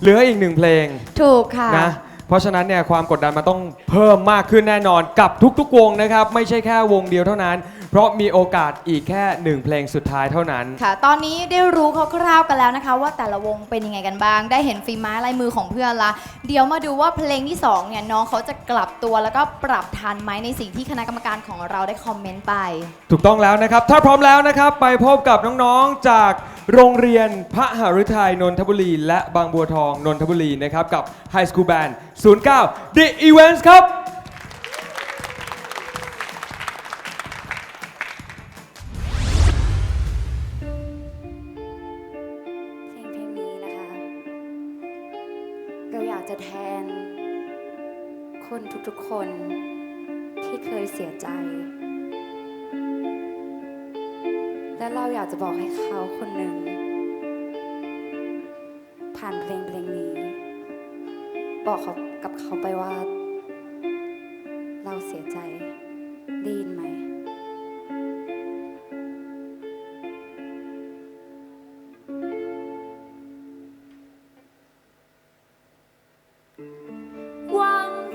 เหลืออีกหนึ่งเพลงถูกค่ะ นะ เพราะฉะนั้นเนี่ยความกดดันมันต้องเพิ่มมากขึ้นแน่นอนกับทุกๆวงนะครับ ไม่ใช่แค่วงเดียวเท่านั้น เพราะมีโอกาสอีกแค่หนึ่งเพลงสุดท้ายเท่านั้น ค่ะ ตอนนี้ได้รู้คร่าวๆกันแล้วนะคะ ว่าแต่ละวงเป็นยังไงกันบ้าง ได้เห็นฝีไม้ลายมือของเพื่อนละ เดี๋ยวมาดูว่าเพลงที่สองเนี่ยน้องเขาจะกลับตัวแล้วก็ปรับทันไหมในสิ่งที่คณะกรรมการของเราได้คอมเมนต์ไป ถูกต้องแล้วนะครับ ถ้าพร้อมแล้วนะครับ ไปพบกับน้องๆจากโรงเรียนพระหฤทัยนนทบุรี และบางบัวทองนนทบุรีนะครับกับ High School Band 09 The Events ครับ คนทุกๆคนที่เคยเสียใจ และเราอยากจะบอกให้เขาคนหนึ่ง ผ่านเพลงเพลงนี้ บอกเขากับเขาไปว่า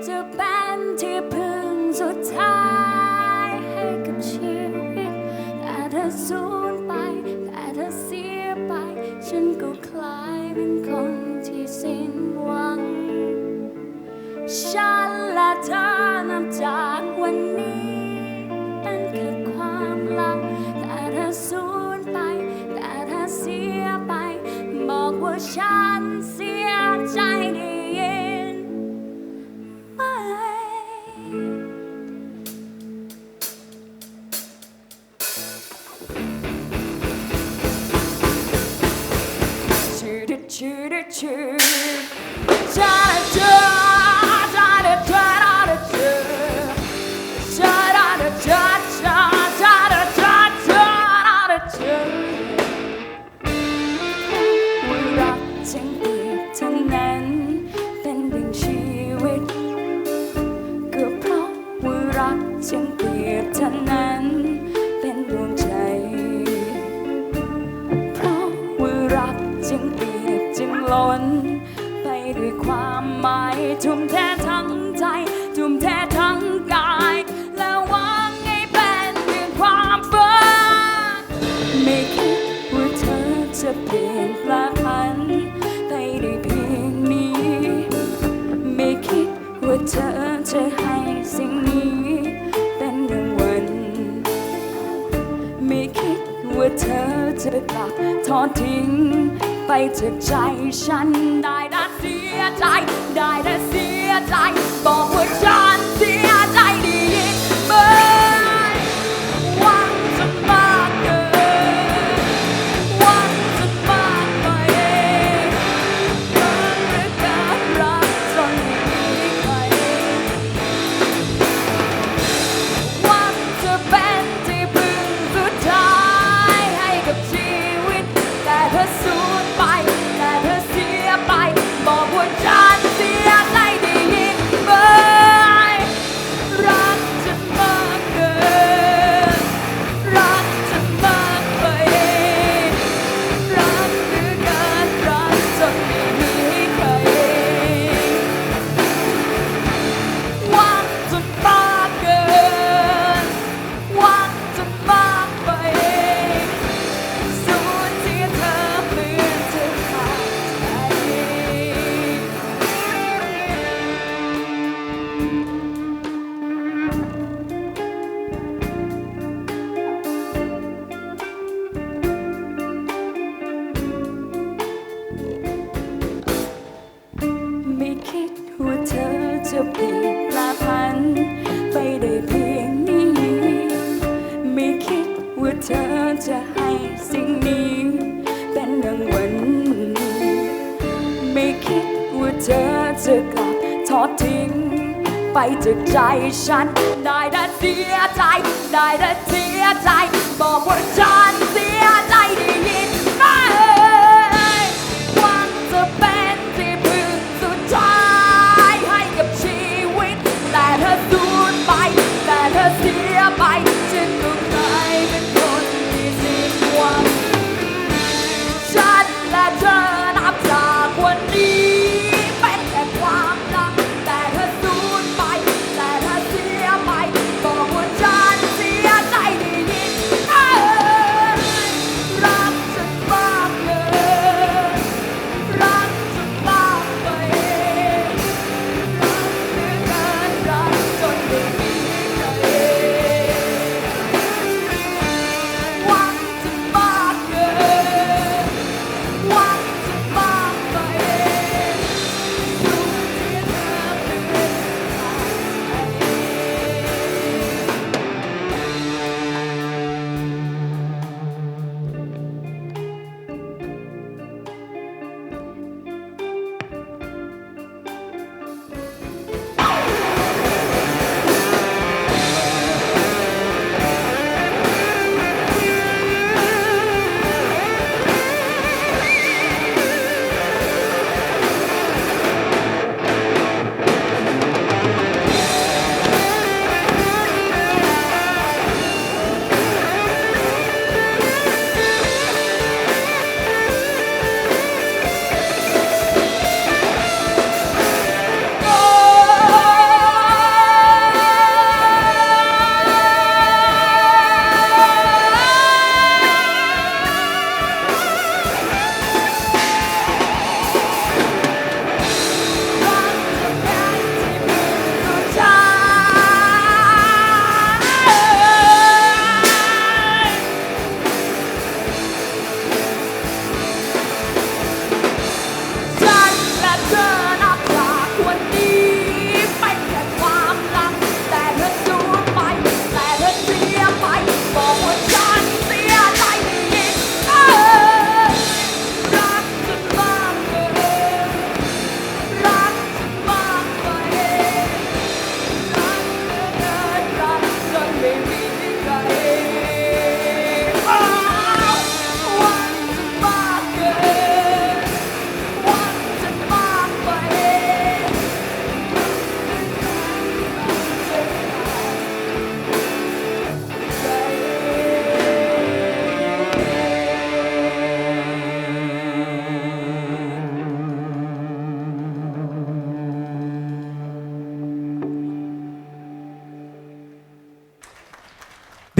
จะเป็นที่พึ่งสุดท้ายให้กับชีวิต แต่เธอสูญไป แต่เธอเสียไป ฉันก็คล้ายเป็นคนที่สิ้นหวัง ฉันและเธอนำจากวัน ชื่อดชื่ จะเปลี่ยนแปลพันไปได้เพียงนี้ ไม่คิดว่าเธอจะให้สิ่งนี้เป็นรางวัลไม่คิดว่าเธอจะกลับทอดทิ้ง ไปจากใจฉันได้แต่เสียใจ ได้แต่เสียใจ บอกว่าฉัน ฉัน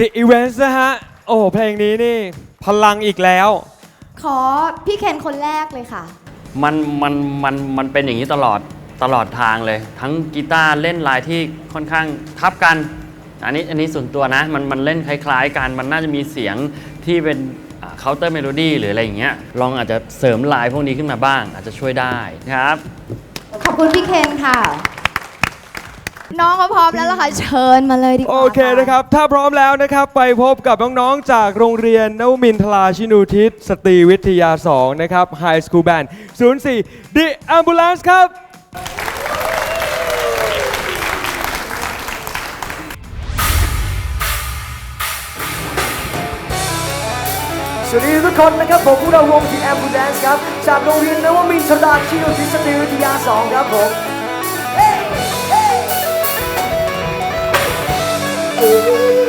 The Events นะฮะ โอ้โหเพลงนี้นี่ พลังอีกแล้ว ขอพี่เคนคนแรกเลยค่ะ มันมันมันมันเป็นอย่างนี้ตลอดตลอดทางเลย ทั้งกีตาร์เล่นลายที่ค่อนข้างทับกัน อันนี้อันนี้ส่วนตัวนะ มันมันเล่นคล้ายๆกันมันน่าจะมีเสียงที่เป็นเคาน์เตอร์เมโลดี้หรืออะไรอย่างเงี้ยลองอาจจะเสริมลายพวกนี้ขึ้นมาบ้าง อาจจะช่วยได้ครับ ขอบคุณพี่เคนค่ะ น้องเขาพร้อมแล้วล่ะค่ะ เชิญมาเลยดีกว่าโอเคนะครับ ถ้าพร้อมแล้วนะครับ ไปพบกับน้องๆ จากโรงเรียนนวมินทราชินูทิศสตรีวิทยา 2 นะครับ High School Band 04 The Ambulance ครับ สวัสดีทุกคนนะครับ ผมพวกเราวงทีแอมบูแดนซ์ครับ จากโรงเรียนนวมินทราชินุทิศสตรีวิทยา 2 ครับผม ข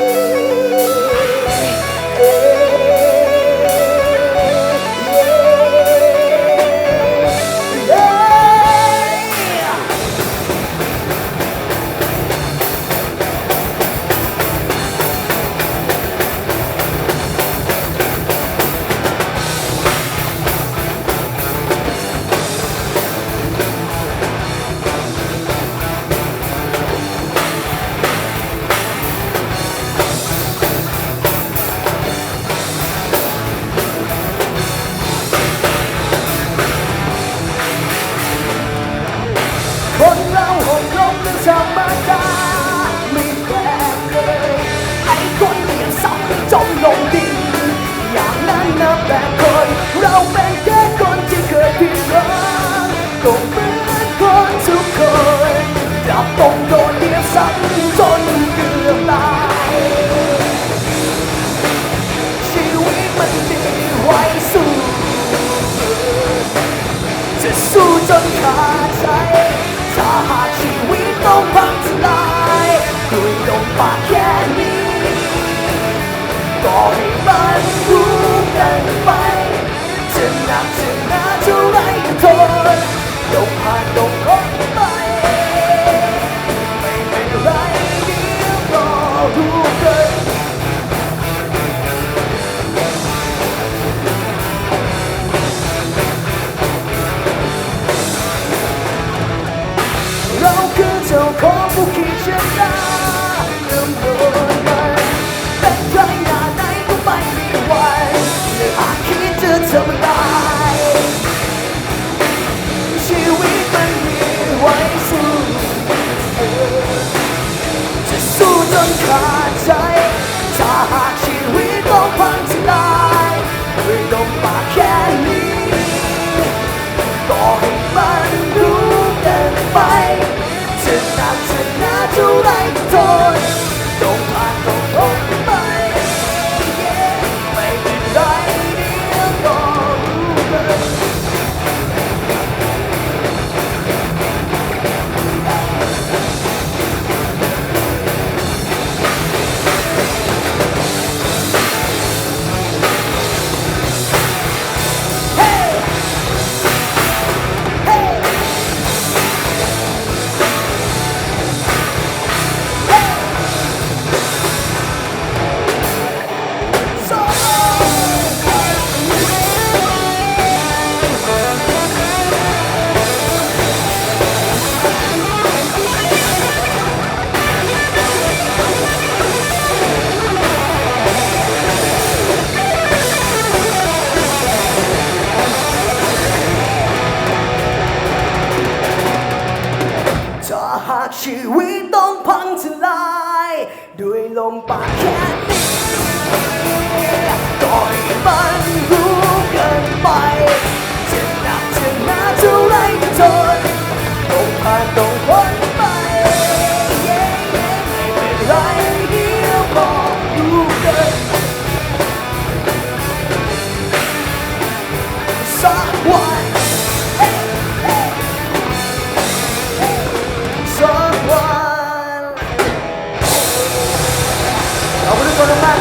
São é como que te dá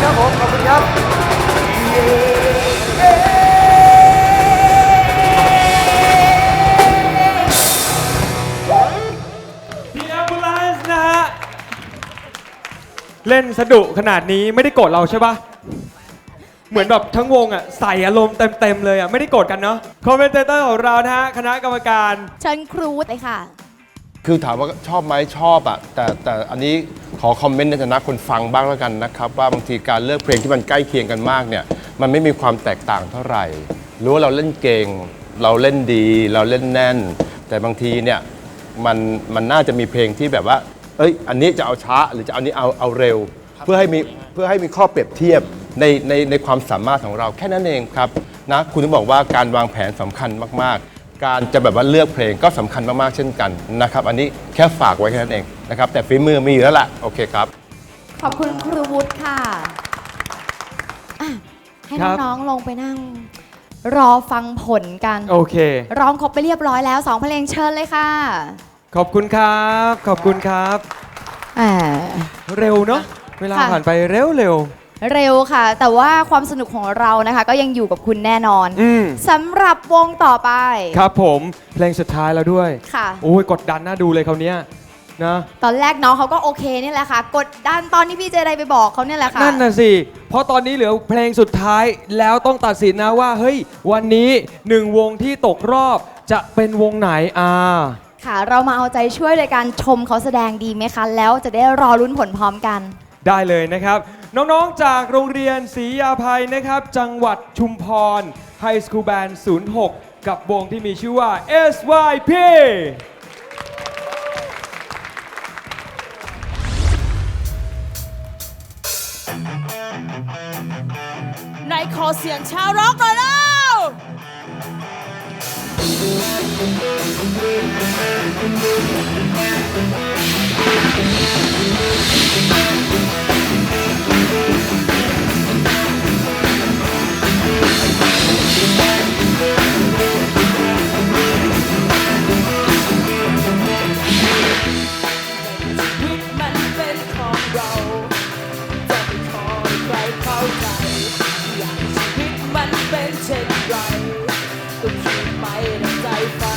ครับผม ขอบคุณครับลานซ์นะฮะ เล่นสะดุขนาดนี้ไม่ได้โกรธเราใช่ปะเหมือนแบบทั้งวงอะใส่อารมณ์เต็ม ๆ เลยอะ ไม่ได้โกรธกันเนาะคอมเมนเตอร์ของเรานะฮะ คณะกรรมการ เชิญครูดเลยค่ะ คือถามว่าชอบไหมชอบอะแต่แต่อันนี้ขอคอมเมนต์ในฐานะคนฟังบ้างแล้วกันนะครับว่าบางทีการเลือกเพลงที่มันใกล้เคียงกันมากเนี่ยมันไม่มีความแตกต่างเท่าไหร่รู้ว่าเราเล่นเก่งเราเล่นดีเราเล่นแน่น แต่บางทีเนี่ยมันมันน่าจะมีเพลงที่แบบว่า เอ้ย อันนี้จะเอาช้าหรือจะเอานี้เอาเอาเร็ว เพื่อให้มีเพื่อให้มีข้อเปรียบเทียบในในในความสามารถของเราแค่นั้นเองครับนะคุณต้องบอกว่าการวางแผนสำคัญมากๆ การจะแบบว่าเลือกเพลงก็สำคัญมากๆเช่นกันนะครับ อันนี้แค่ฝากไว้แค่นั้นเองนะครับ แต่ฝีมือมีอยู่แล้วล่ะ โอเคครับ ขอบคุณครูวุฒิค่ะอะ ให้ครับ น้องๆลงไปนั่ง รอฟังผลกัน โอเค ร้องครบไปเรียบร้อยแล้วสองเพลงเชิญเลยค่ะขอบคุณครับ ขอบคุณครับ แหม เร็วเนาะเวลาค่ะ ผ่านไปเร็วเร็ว เร็วค่ะ แต่ว่าความสนุกของเรานะคะ ก็ยังอยู่กับคุณแน่นอนอืมสำหรับวงต่อไปครับผมเพลงสุดท้ายแล้วด้วยค่ะ โอ้ยกดดันน่าดูเลยคราวเนี้ยนะตอนแรกน้องเขาก็โอเคนี่แหละค่ะ กดดันตอนที่พี่เจไดไปบอกเขาเนี่ยแหละค่ะ นั่นน่ะสิ เพราะตอนนี้เหลือเพลงสุดท้ายแล้วต้องตัดสินนะว่า เฮ้ย วันนี้หนึ่งวงที่ตกรอบจะเป็นวงไหนอ่า ค่ะ เรามาเอาใจช่วยโดยการชมเขาแสดงดีไหมคะ แล้วจะได้รอลุ้นผลพร้อมกัน ได้เลยนะครับ น้องๆ จากโรงเรียนศรียาภัยนะครับ จังหวัดชุมพร High School Band 06 กับวงที่มีชื่อว่า SYP ในขอเสียงชาวร็อกหน่อยแล้วชีวิากให้ชีวิตมันเป็นเช่นไรก็คิดไม่ได้ใจฝัน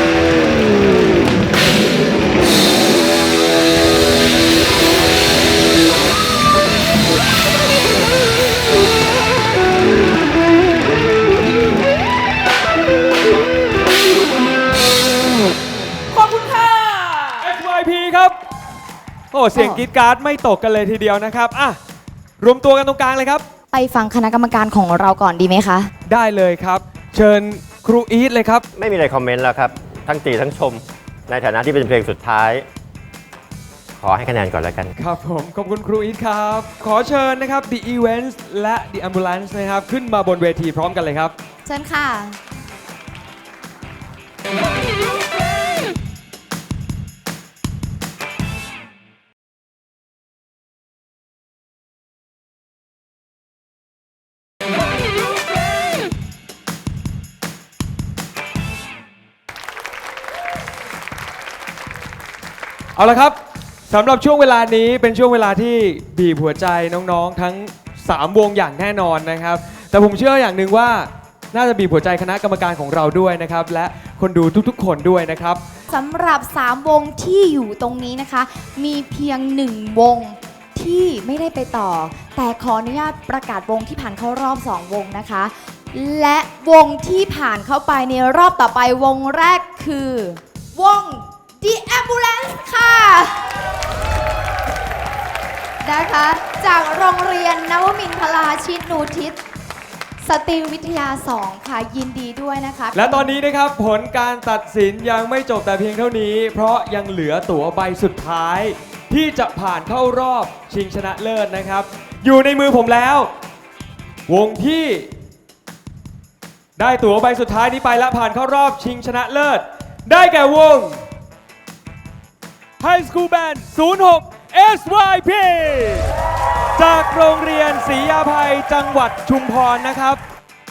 อ้เสียงกรีดกราร์ดไม่ตกกันเลยทีเดียวนะครับอะรวมตัวกันตรงกลางเลยครับ ไปฟังคณะกรรมการของเราก่อนดีไหมคะ ได้เลยครับ เชิญครูอีทเลยครับ ไม่มีอะไรคอมเมนต์แล้วครับ ทั้งตีทั้งชม ในฐานะที่เป็นเพลงสุดท้าย ขอให้คะแนนก่อนแล้วกัน ครับผมขอบคุณครูอีทครับ ขอเชิญนะครับ The Events และ The Ambulance นะครับ ขึ้นมาบนเวทีพร้อมกันเลยครับ เชิญค่ะ เอาละครับสำหรับช่วงเวลานี้เป็นช่วงเวลาที่บีบหัวใจน้องๆ ทั้ง 3 วงอย่างแน่นอนนะครับ แต่ผมเชื่ออย่างหนึ่งว่าน่าจะบีบหัวใจคณะกรรมการของเราด้วยนะครับ และคนดูทุกๆ คนด้วยนะครับ สำหรับ 3 วงที่อยู่ตรงนี้นะคะ มีเพียง 1 วงที่ไม่ได้ไปต่อ แต่ขออนุญาตประกาศวงที่ผ่านเข้ารอบ 2 วงนะคะ และวงที่ผ่านเข้าไปในรอบต่อไปวงแรกคือ วง The Ambulance ค่ะ นะคะ จากโรงเรียนนวมินทราชินูทิศสตรีวิทยา 2 ค่ะ ยินดีด้วยนะคะ และตอนนี้นะครับผลการตัดสินยังไม่จบแต่เพียงเท่านี้ เพราะยังเหลือตั๋วใบสุดท้าย ที่จะผ่านเข้ารอบชิงชนะเลิศนะครับ อยู่ในมือผมแล้ว วงที่ ได้ตั๋วใบสุดท้ายนี้ไปและผ่านเข้ารอบชิงชนะเลิศ ได้แก่วง High School Band 06 SYP จากโรงเรียนศรียาภัยจังหวัดชุมพรนะครับ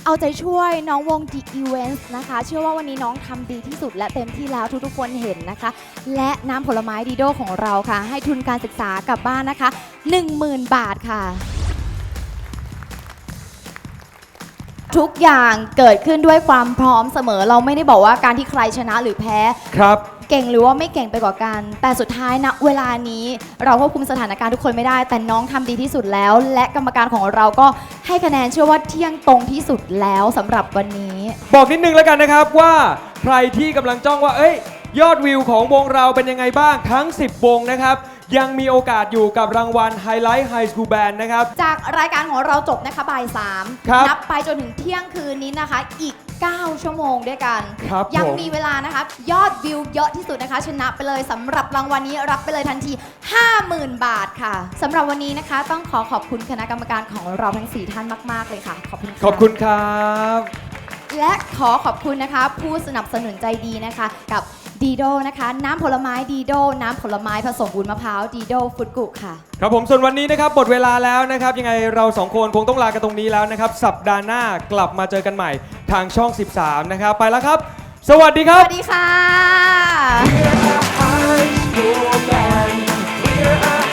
เอาใจช่วยน้องวง The Events นะคะ เชื่อว่าวันนี้น้องทำดีที่สุดและเต็มที่แล้วทุกๆคนเห็นนะคะ และน้ำผลไม้ดีโดของเราค่ะ ให้ทุนการศึกษากลับบ้านนะคะ 10,000 บาทค่ะ ทุกอย่างเกิดขึ้นด้วยความพร้อมเสมอ เราไม่ได้บอกว่าการที่ใครชนะหรือแพ้ ครับ เก่งหรือว่าไม่เก่งไปกว่ากัน แต่สุดท้ายนะเวลานี้เราควบคุมสถานการณ์ทุกคนไม่ได้ แต่น้องทำดีที่สุดแล้ว และกรรมการของเราก็ให้คะแนนเชื่อว่าเที่ยงตรงที่สุดแล้วสำหรับวันนี้ บอกนิดนึงแล้วกันนะครับว่าใครที่กำลังจ้องว่า เอ้ย ยอดวิวของวงเราเป็นยังไงบ้างทั้ง 10 วงนะครับยังมีโอกาสอยู่กับรางวัล Highlight High School Band นะครับ จากรายการของเราจบนะคะบ่ายสามครับนับไปจนถึงเที่ยงคืนนี้นะคะ อีก 9 ชั่วโมงด้วยกัน ครับยังผมมีเวลานะคะ ยอดวิวเยอะที่สุดนะคะ ชนะไปเลยสำหรับรางวัลนี้รับไปเลยทันที 50,000 บาทค่ะสำหรับวันนี้นะคะ ต้องขอขอบคุณคณะกรรมการของเราทั้ง 4 ท่านมาก ๆ เลยค่ะ ขอบคุณะ ขอบคุณครับ และขอขอบคุณนะคะ ผู้สนับสนุนใจดีนะคะ กับ ดีโดนะคะ น้ำผลไม้ดีโดน้ำผลไม้ผสมวุ้นมะพร้าวดีโดฟุตกุค่ะ ครับผมส่วนวันนี้นะครับหมดเวลาแล้วนะครับ ยังไงเราสองคนคงต้องลากันตรงนี้แล้วนะครับ สัปดาห์หน้ากลับมาเจอกันใหม่ทางช่อง 13 นะครับ ไปแล้วครับ สวัสดีคสรับ วัสดีค่ะ High school band, we're a